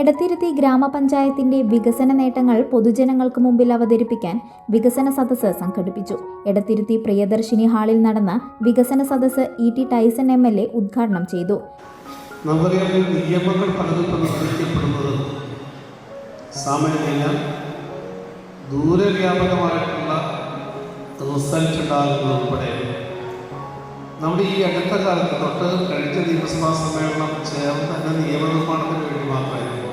എടത്തിരുത്തി ഗ്രാമപഞ്ചായത്തിന്റെ വികസന നേട്ടങ്ങൾ പൊതുജനങ്ങൾക്ക് മുമ്പിൽ അവതരിപ്പിക്കാൻ വികസന സദസ്സ് സംഘടിപ്പിച്ചു. എടത്തിരുത്തി പ്രിയദർശിനി ഹാളിൽ നടന്ന വികസന സദസ്സ് E T Taison M L A ഉദ്ഘാടനം ചെയ്തു. നിയമങ്ങൾ റിസൾട്ട് നമ്മുടെ ഈ അടുത്ത കാലത്ത് തൊട്ട് കഴിഞ്ഞ നിയമസഭാ സമ്മേളനം ചേർന്ന് നിയമനിർമ്മാണത്തിന് വേണ്ടി മാത്രമായിരുന്നു.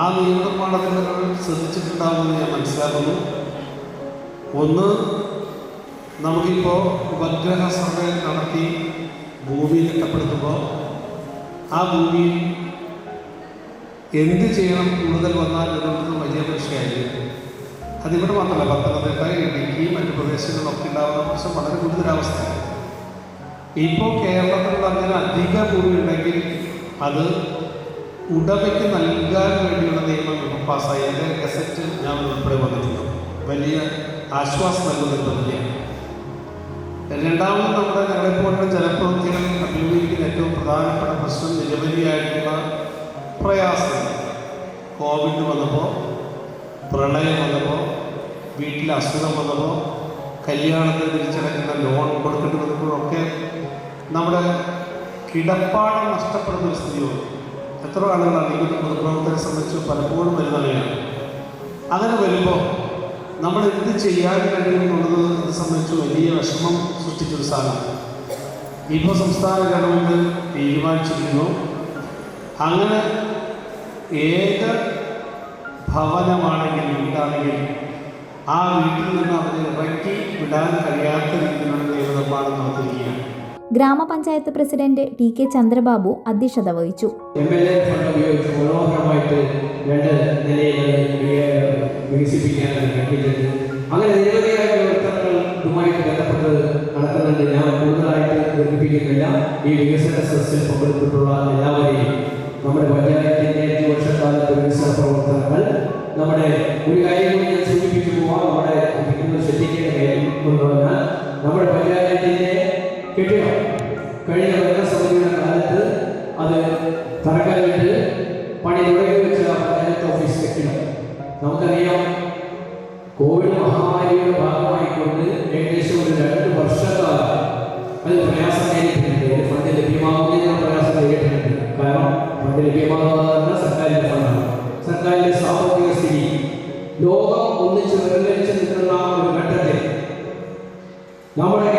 ആ നിയമനിർമ്മാണത്തിൽ നിങ്ങൾ ശ്രദ്ധിച്ചിട്ടുണ്ടാകുമെന്ന് ഞാൻ മനസ്സിലാക്കുന്നു. ഒന്ന് നമുക്കിപ്പോൾ ഉപഗ്രഹ സർവേ നടത്തി ഭൂമി തിട്ടപ്പെടുത്തുമ്പോൾ ആ ഭൂമിയിൽ എന്ത് ചെയ്യണം കൂടുതൽ വന്നാൽ എന്നുള്ളത് വലിയ പ്രശ്നമായിരിക്കും അതിവിടെ മാത്രമല്ല പത്തനംതിട്ട ഇടുക്കി മറ്റു പ്രദേശങ്ങളിലൊക്കെ ഉണ്ടാകുന്ന പ്രശ്നം വളരെ ഗുരുതരാവസ്ഥയാണ്. ഇപ്പോൾ കേരളത്തിൽ അങ്ങനെ അധിക ഭൂമി ഉണ്ടെങ്കിൽ അത് ഉടമയ്ക്ക് നൽകാൻ വേണ്ടിയുള്ള നിയമം പാസ്സായി. എന്റെ ഗസറ്റ് ഞാൻ ഉൾപ്പെടെ വന്നിട്ടുണ്ട്. വലിയ ആശ്വാസം നൽകുന്ന രണ്ടാമത് നമ്മുടെ ഞങ്ങളെപ്പോലുള്ള ജനപ്രതിനിധികൾ അഭിമുഖീകരിക്കുന്ന ഏറ്റവും പ്രധാനപ്പെട്ട പ്രശ്നം നിരവധിയായിട്ടുള്ള പ്രയാസങ്ങൾ കോവിഡ് വന്നപ്പോൾ പ്രളയം വന്നപ്പോൾ വീട്ടിൽ അസുഖം വന്നപ്പോൾ കല്യാണത്തിന് തിരിച്ചടയ്ക്കുന്ന ലോൺ കൊടുക്കേണ്ടി വന്നപ്പോഴൊക്കെ നമ്മുടെ കിടപ്പാടം നഷ്ടപ്പെടുന്ന ഒരു സ്ഥിതി വന്നു എത്ര ആളുകളാണ് ഈ പൊതുപ്രവർത്തകരെ സംബന്ധിച്ച് പലപ്പോഴും വരുന്നവയാണ് അങ്ങനെ വരുമ്പോൾ നമ്മൾ എന്ത് ചെയ്യാൻ കഴിയും എന്നുള്ളത് ഇത് സംബന്ധിച്ച് വലിയ വിഷമം സൃഷ്ടിച്ചൊരു സാധനമാണ്. ഇപ്പോൾ സംസ്ഥാന ഗവൺമെന്റ് തീരുമാനിച്ചിരിക്കുന്നു. അങ്ങനെ ഏത് ഭവനമാണെങ്കിൽ വീടാണെങ്കിൽ ആ വീട്ടിൽ നിന്ന് അവരെ ഇറക്കി വിടാൻ കഴിയാത്ത രീതിയിലുള്ള നിയമനിർമ്മാണം നടത്തിയിരിക്കുകയാണ്. ഗ്രാമപഞ്ചായത്ത് പ്രസിഡന്റ് ടി കെ ചന്ദ്രബാബു അധ്യക്ഷത വഹിച്ചു. അങ്ങനെ ഞാൻ ഈ നമ്മുടെ പഞ്ചായത്തിന്റെ പ്രവർത്തനങ്ങൾ നമ്മുടെ ഒരു കാര്യം കൂടി ഞാൻ നമ്മുടെ പറഞ്ഞാൽ നമ്മുടെ പഞ്ചായത്തിൻ്റെ കെട്ടിടം കഴിഞ്ഞ ഭരണസമിതിയുടെ കാലത്ത് അത് തറക്കല്ലിട്ട് പണി തുടങ്ങി വെച്ച പഞ്ചായത്ത് ഓഫീസ് കെട്ടിടം നമുക്കറിയാം കോവിഡ് മഹാമാരിയുടെ ഭാഗമായിക്കൊണ്ട് ഏകദേശം ഒരു രണ്ട് വർഷക്കാലം അത് പ്രയാസം നേരിട്ടിട്ടുണ്ട് ഇതിന് ഫണ്ട് ലഭ്യമാകുന്നതിനുള്ള പ്രയാസം നേരിട്ടിട്ടുണ്ട് കാരണം ഫണ്ട് ലഭ്യമാകുന്ന സർക്കാരിൻ്റെ ഫണ്ടാണ് സർക്കാരിൻ്റെ സാമ്പത്തിക സ്ഥിതി ലോകം ഒന്നിച്ച് വിരലിച്ച് നിൽക്കുന്ന ഒരു ഘട്ടത്തിൽ നമ്മുടെ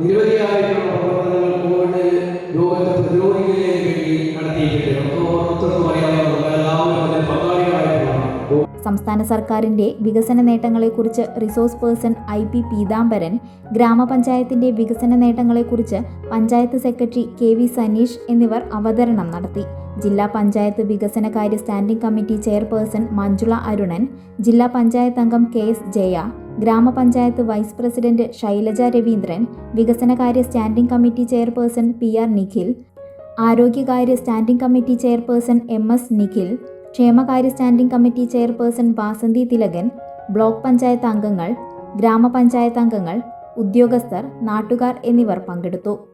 നിരവധിയായിട്ടുള്ള പ്രവർത്തനങ്ങൾ കോവിഡ് രോഗത്തെ പ്രതിരോധിക്കുന്നതിന് എല്ലാവരും സംസ്ഥാന സർക്കാരിന്റെ വികസന നേട്ടങ്ങളെക്കുറിച്ച് resource person I P Peethambaran ഗ്രാമപഞ്ചായത്തിന്റെ വികസന നേട്ടങ്ങളെക്കുറിച്ച് panchayat secretary K V Saneesh എന്നിവർ അവതരണം നടത്തി. ജില്ലാ പഞ്ചായത്ത് വികസനകാര്യ standing committee chairperson Manjula Arunan ജില്ലാ പഞ്ചായത്ത് അംഗം കെ എസ് ജയ ഗ്രാമപഞ്ചായത്ത് വൈസ് പ്രസിഡന്റ് ശൈലജ രവീന്ദ്രൻ വികസനകാര്യ standing committee chairperson P R Nikhil ആരോഗ്യകാര്യ standing committee chairperson M S Nikhil ക്ഷേമകാര്യ standing committee chairperson Vasanthi Thilakan block panchayat അംഗങ്ങൾ ഗ്രാമപഞ്ചായത്ത് അംഗങ്ങൾ ഉദ്യോഗസ്ഥർ നാട്ടുകാർ എന്നിവർ പങ്കെടുത്തു.